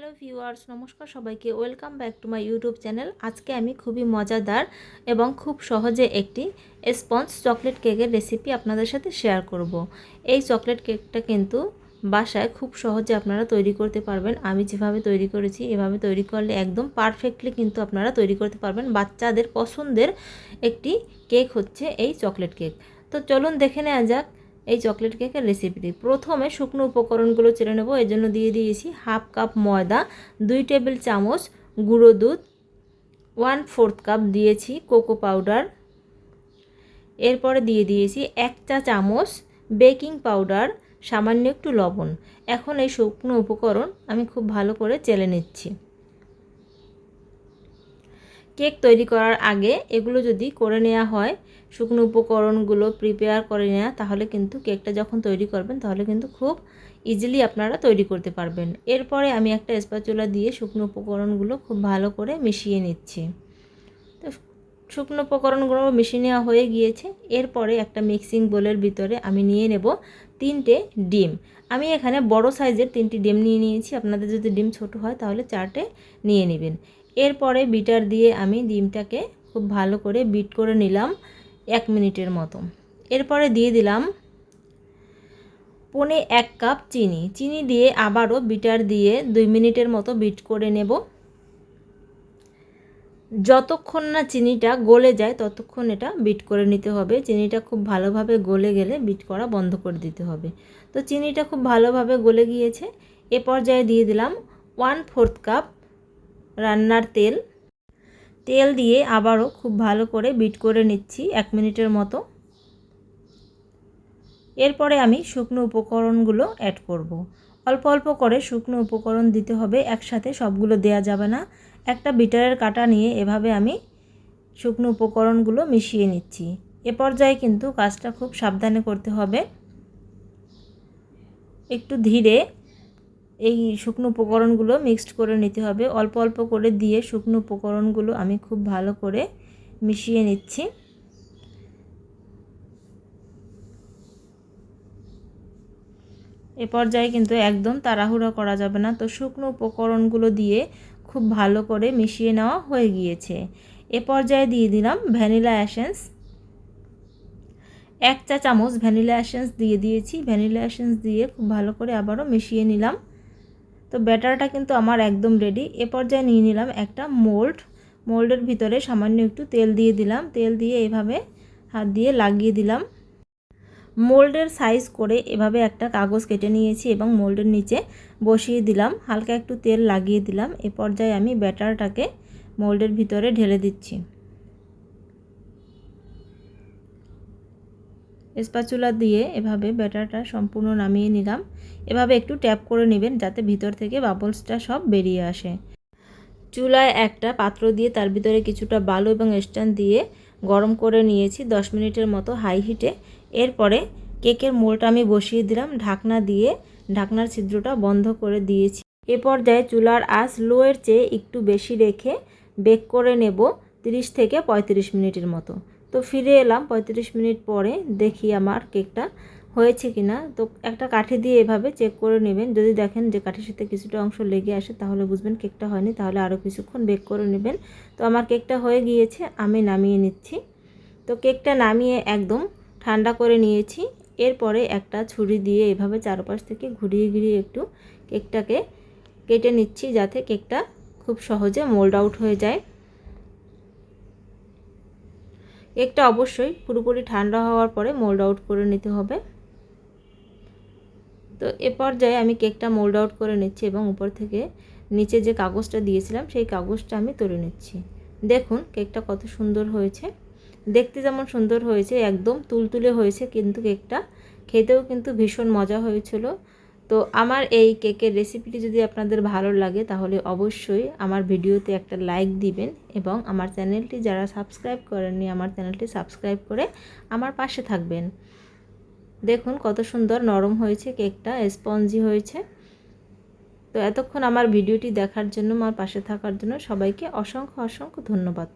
Hello viewers, নমস্কার সবাইকে। Welcome back to my YouTube channel. আজকে আমি খুবই মজাদার এবং খুব সহজে একটি স্পঞ্জ চকলেট কেকের রেসিপি আপনাদের সাথে শেয়ার করব। এই চকলেট কেকটা কিন্তু বাসায় খুব সহজে আপনারা তৈরি করতে পারবেন। আমি যেভাবে তৈরি করেছি, এভাবে তৈরি করলে একদম পারফেক্টলি কিন্তু আপনারা তৈরি করতে পারবেন। বাচ্চাদের পছন্দের একটি কেক হচ্ছে এই চকলেট কেক। তো চলুন দেখে নেওয়া যাক এই চকলেট কেকের রেসিপিটি প্রথমে শুকনো উপকরণগুলো চেলে নেব এই জন্য দিয়ে দিয়েছি হাফ কাপ ময়দা, দুই টেবিল চামচ গুঁড়ো দুধ ওয়ান ফোর্থ কাপ দিয়েছি কোকো পাউডার এরপরে দিয়ে দিয়েছি এক চা চামচ বেকিং পাউডার সামান্য একটু লবণ। এখন এই শুকনো উপকরণ আমি খুব ভালো করে চেলে নিচ্ছি। কেক তৈরি করার আগে এগুলো যদি করে নেওয়া হয়, শুকনো উপকরণগুলো প্রিপেয়ার করে নেওয়া তাহলে কিন্তু কেকটা যখন তৈরি করবেন, তাহলে কিন্তু খুব ইজিলি আপনারা তৈরি করতে পারবেন। এরপরে আমি একটা স্প্যাচুলা দিয়ে শুকনো উপকরণগুলো খুব ভালো করে মিশিয়ে নিচ্ছি। তো শুকনো উপকরণগুলো মিশিয়ে নেওয়া হয়ে গিয়েছে। এরপরে একটা মিক্সিং বোলের ভিতরে আমি নিয়ে নেব তিনটে ডিম। আমি এখানে বড় সাইজের তিনটি ডিম নিয়ে নিয়েছি। আপনাদের যদি ডিম ছোট হয়, তাহলে চারটে নিয়ে নেবেন। এরপরে বিটার দিয়ে আমি ডিমটাকে খুব ভালো করে বিট করে নিলাম এক মিনিটের মতো। এরপরে দিয়ে দিলাম পনে এক কাপ চিনি। চিনি দিয়ে আবারও বিটার দিয়ে দুই মিনিটের মতো বিট করে নেব। যতক্ষণ না চিনিটা গলে যায়, ততক্ষণ এটা বিট করে নিতে হবে। চিনিটা খুব ভালোভাবে গলে গেলে বিট করা বন্ধ করে দিতে হবে। তো চিনিটা খুব ভালোভাবে গলে গিয়েছে। এ পর্যায়ে দিয়ে দিলাম ওয়ান ফোর্থ কাপ রান্নার তেল। তেল দিয়ে আবারও খুব ভালো করে বিট করে নিচ্ছি এক মিনিটের মতো। এরপরে আমি শুকনো উপকরণগুলো অ্যাড করব। অল্প অল্প করে শুকনো উপকরণ দিতে হবে, একসাথে সবগুলো দেয়া যাবে না। একটা বিটারের কাটা নিয়ে এভাবে আমি শুকনো উপকরণগুলো মিশিয়ে নিচ্ছি। এ পর্যায়ে কিন্তু কাজটা খুব সাবধানে করতে হবে। একটু ধীরে এই শুকনো উপকরণগুলো মিক্সড করে নিতে হবে। অল্প অল্প করে দিয়ে শুকনো উপকরণগুলো আমি খুব ভালো করে মিশিয়ে নিচ্ছি। এ পর্যায়ে কিন্তু একদম তাড়াহুড়া করা যাবে না। তো শুকনো উপকরণগুলো দিয়ে খুব ভালো করে মিশিয়ে নেওয়া হয়ে গিয়েছে। এ পর্যায়ে দিয়ে দিলাম ভ্যানিলা অ্যাসেন্স এক চা চামচ ভ্যানিলা অ্যাসেন্স দিয়ে দিয়েছি। ভ্যানিলা অ্যাসেন্স দিয়ে খুব ভালো করে আবারও মিশিয়ে নিলাম। তো ব্যাটারটা কিন্তু আমার একদম রেডি এ পর্যায়ে নিয়ে নিলাম একটা মোল্ড মোল্ডের ভিতরে সামান্য একটু তেল দিয়ে দিলাম। তেল দিয়ে এভাবে হাত দিয়ে লাগিয়ে দিলাম। মোল্ডের সাইজ করে এভাবে একটা কাগজ কেটে নিয়েছি এবং মোল্ডের নিচে বসিয়ে দিলাম। হালকা একটু তেল লাগিয়ে দিলাম। এ পর্যায়ে আমি ব্যাটারটাকে মোল্ডের ভিতরে ঢেলে দিচ্ছি। স্পাচুলা দিয়ে এভাবে ব্যাটারটা সম্পূর্ণ নামিয়ে নিলাম। এভাবে একটু ট্যাপ করে নেবেন যাতে ভিতর থেকে বাবলসটা সব বেরিয়ে আসে। চুলায় একটা পাত্র দিয়ে তার ভিতরে কিছুটা বালু এবং স্ট্যান্ড দিয়ে গরম করে নিয়েছি দশ মিনিটের মতো হাই হিটে। এরপরে কেকের মোলটা আমি বসিয়ে দিলাম, ঢাকনা দিয়ে ঢাকনার ছিদ্রটা বন্ধ করে দিয়েছি। এ পর্যায়ে চুলার আঁচ লোয়ের চেয়ে একটু বেশি রেখে বেক করে নেব 30 থেকে 35 মিনিটের মতো। তো ফিরে এলাম 35 মিনিট পরে, দেখি আমার কেকটা হয়েছে কি না তো একটা কাঠি দিয়ে এভাবে চেক করে নেবেন। যদি দেখেন যে কাঠির সাথে কিছুটা অংশ লেগে আসে তাহলে বুঝবেন কেকটা হয়নি। তাহলে আরও কিছুক্ষণ বেক করে নেবেন। তো আমার কেকটা হয়ে গিয়েছে, আমি নামিয়ে নিচ্ছি। তো কেকটা নামিয়ে একদম ঠান্ডা করে নিয়েছি। এরপরে একটা ছুরি দিয়ে এভাবে চারপাশ থেকে ঘুরিয়ে ঘুরিয়ে একটু কেকটাকে কেটে নিচ্ছি, যাতে কেকটা খুব সহজে মোল্ড আউট হয়ে যায়। কেকটা অবশ্যই পুরোপুরি ঠান্ডা হওয়ার পরে মোল্ড আউট করে নিতে হবে। তো এ পর্যায়ে আমি কেকটা মোল্ড আউট করে নিচ্ছি এবং উপর থেকে নিচে যে কাগজটা দিয়েছিলাম, সেই কাগজটা আমি তুলে নিচ্ছি। দেখুন কেকটা কত সুন্দর হয়েছে। দেখতে যেমন সুন্দর হয়েছে, একদম তুলতুলে হয়েছে, কিন্তু কেকটা খেতেও কিন্তু ভীষণ মজা হয়েছিল। তো আমার এই কেকের রেসিপিটি যদি আপনাদের ভালো লাগে, তাহলে অবশ্যই আমার ভিডিওতে একটা লাইক দিবেন এবং আমার চ্যানেলটি যারা সাবস্ক্রাইব করেননি, আমার চ্যানেলটি সাবস্ক্রাইব করে আমার পাশে থাকবেন। দেখুন কত সুন্দর নরম হয়েছে কেকটা স্পঞ্জি হয়েছে। তো এতক্ষণ আমার ভিডিওটি দেখার জন্য, আমার পাশে থাকার জন্য সবাইকে অসংখ্য অসংখ্য ধন্যবাদ।